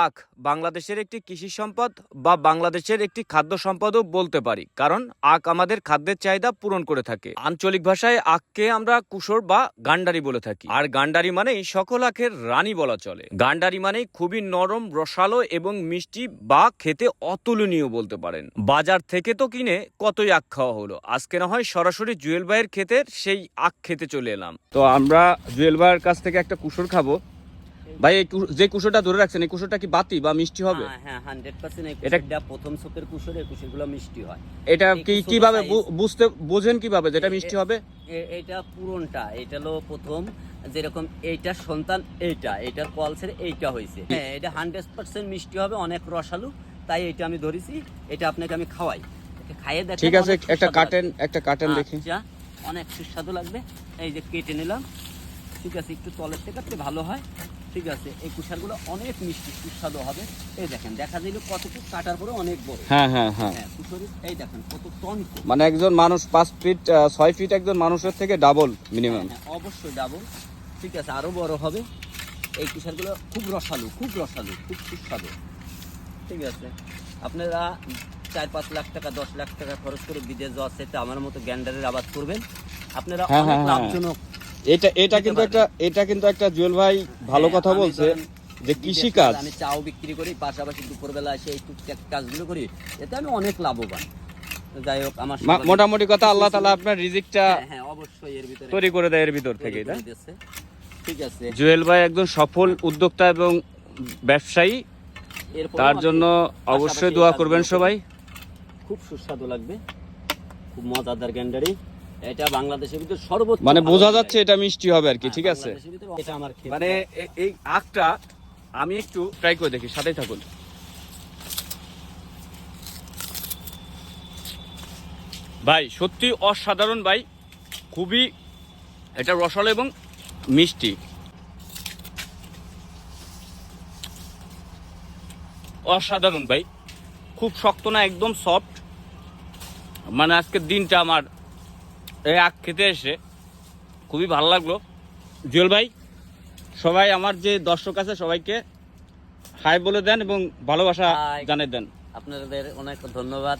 আখ বাংলাদেশের একটি কৃষি সম্পদ বা বাংলাদেশের একটি খাদ্য সম্পদও বলতে পারি, কারণ আখ আমাদের খাদ্যের চাহিদা পূরণ করে থাকে। আঞ্চলিক ভাষায় আখকে আমরা কুসর বা গান্ডারি বলে থাকি। আর গান্ডারি মানেই সকল আখের রানী বলা চলে। গান্ডারি মানেই খুবই নরম, রসালো এবং মিষ্টি বা খেতে অতুলনীয় বলতে পারেন। বাজার থেকে তো কিনে কতই আখ খাওয়া হলো? আজকে না হয় সরাসরি জুয়েল ভাইয়ের ক্ষেতের সেই আখ খেতে চলে এলাম। তো আমরা জুয়েল ভাইয়ের কাছ থেকে একটা কুসর খাব। ভাই এই যে কুসোটা ধরে রাখছেন এই কুসোটা কি বাতি বা মিষ্টি হবে? হ্যাঁ, হ্যাঁ হান্ড্রেড পার্সেন্ট এই এটা- প্রথম কুসুর এই কুসুরগুলো মিষ্টি হয়। এটা কি কীভাবে বুঝতে বোঝেন কীভাবে যেটা মিষ্টি হবে? এ- এইটা পুরনটা এটা হলো প্রথম যেরকম এইটার সন্তান এইটা এইটার পলসের এইটা হয়েছে হ্যাঁ এটা হান্ড্রেড পার্সেন্ট মিষ্টি হবে অনেক রসালু তাই এটা আমি ধরেছি এটা আপনাকে আমি খাওয়াই। খাইয়ে দেখেন ঠিক আছে একটা কাটেন একটা কাটেন দেখি। আচ্ছা, অনেক সুস্বাদু লাগবে। এই যে কেটে নিলাম। ঠিক আছে একটু তলের থেকে ভালো হয়। ঠিক আছে এই কুষারগুলো অনেক মিষ্টি সুস্বাদু হবে। এই দেখেন দেখা যাইল কতটুকু কাটার পরে অনেক বড়। হ্যাঁ হ্যাঁ হ্যাঁ। হ্যাঁ এই দেখেন কত টনক মানে একজন মানুষ পাঁচ ফিট ছয় ফিট একজন মানুষের থেকে ডাবল মিনিমাম হ্যাঁ, অবশ্যই ডাবল ঠিক আছে আরও বড় হবে। এই কুষারগুলো খুব রসালো খুব রসালো খুব সুস্বাদু। ঠিক আছে আপনারা চার পাঁচ লাখ টাকা দশ লাখ টাকা খরচ করে বিদেশ যাওয়ার সাথে আমার মতো গ্যান্ডারের আবাদ করবেন। আপনারা হ্যাঁ, অনেক হ্যাঁ, হ্যাঁ। লাভজনক এটা এটা কিন্তু একটা এটা কিন্তু একটা জুয়েল ভাই ভালো হ্যাঁ, কথা বলছে যে কৃষি কাজ। আমি চাও বিক্রি করি পাশাপাশি দুপুরবেলা এসে এই টুকটাক কাজগুলো করি এতে আমি অনেক লাভবান। যাই হোক আমার মোটামুটি কথা আল্লাহ তালা আপনার রিজিকটা হ্যাঁ হ্যাঁ অবশ্যই এর ভিতরে তৈরি করে দেয় এর ভিতর থেকে ঠিক আছে। জুয়েল ভাই একজন সফল উদ্যোক্তা এবং ব্যবসায়ী। তার জন্য অবশ্যই দোয়া করবেন সবাই। খুব সুস্বাদু লাগবে খুব মজাদার গ্যান্ডারি। এটা বাংলাদেশের ভিতরে সর্বোচ্চ মানে বোঝা যাচ্ছে এটা মিষ্টি হবে আর কি হ্যাঁ, ঠিক আছে এটা আমার মানে এই আখটা আমি একটু ট্রাই করে দেখি সাথেই থাকুন। ভাই সত্যি অসাধারণ ভাই খুবই এটা রসালো এবং মিষ্টি। অসাধারণ ভাই খুব শক্ত না একদম সফট মানে আজকের দিনটা আমার এই আখ খেতে এসে খুবই ভালো লাগল। জুয়েল ভাই সবাই আমার যে দর্শক আছে সবাইকে হাই বলে দেন এবং ভালোবাসা. জানিয়ে দেন। আপনাদের অনেক ধন্যবাদ।